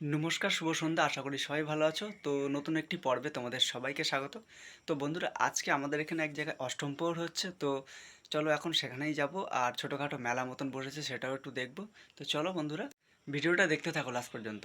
নমস্কার, শুভ সন্ধ্যা। আশা করি সবাই ভালো আছো। তো নতুন একটি পর্বে তোমাদের সবাইকে স্বাগত। তো বন্ধুরা, আজকে আমাদের এখানে এক জায়গায় অষ্টম প্রহর হচ্ছে। তো চলো এখন সেখানেই যাব। আর ছোটোখাটো মেলা মতন বসেছে, সেটাও একটু দেখব। তো চলো বন্ধুরা, ভিডিওটা দেখতে থাকো লাস্ট পর্যন্ত।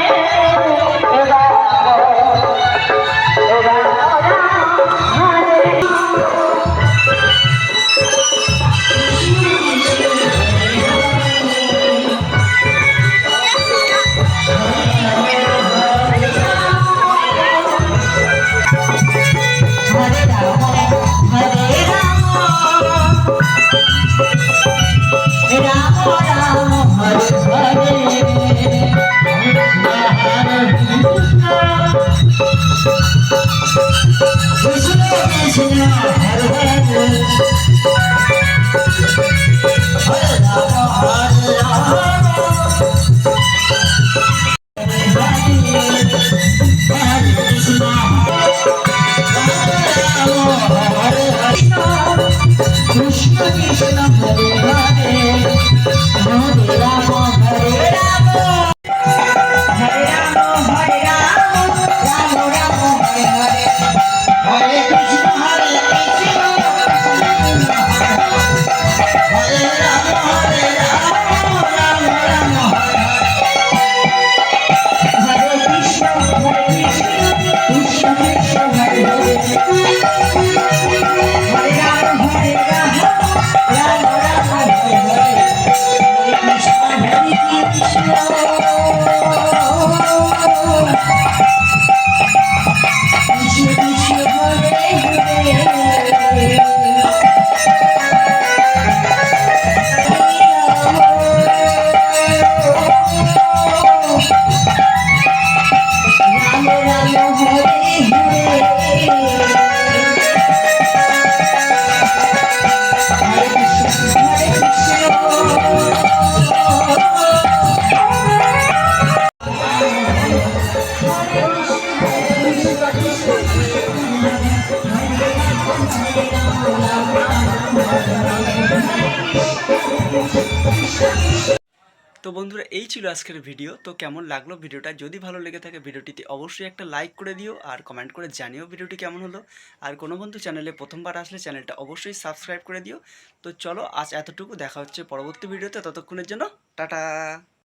কৃষ্ণ হরে রাম হরে তো বন্ধুরা, এই ছিল আজকের ভিডিও। তো কেমন লাগল ভিডিওটা? যদি ভালো লেগে থাকে ভিডিওটিতে অবশ্যই একটা লাইক করে দিও আর কমেন্ট করে জানিও ভিডিওটি কেমন হলো। আর কোনো বন্ধু চ্যানেলে প্রথমবার আসলে চ্যানেলটা অবশ্যই সাবস্ক্রাইব করে দিও। তো চলো, আজ এতটুকু। দেখা হচ্ছে পরবর্তী ভিডিওতে। ততক্ষণের জন্য, টাটা!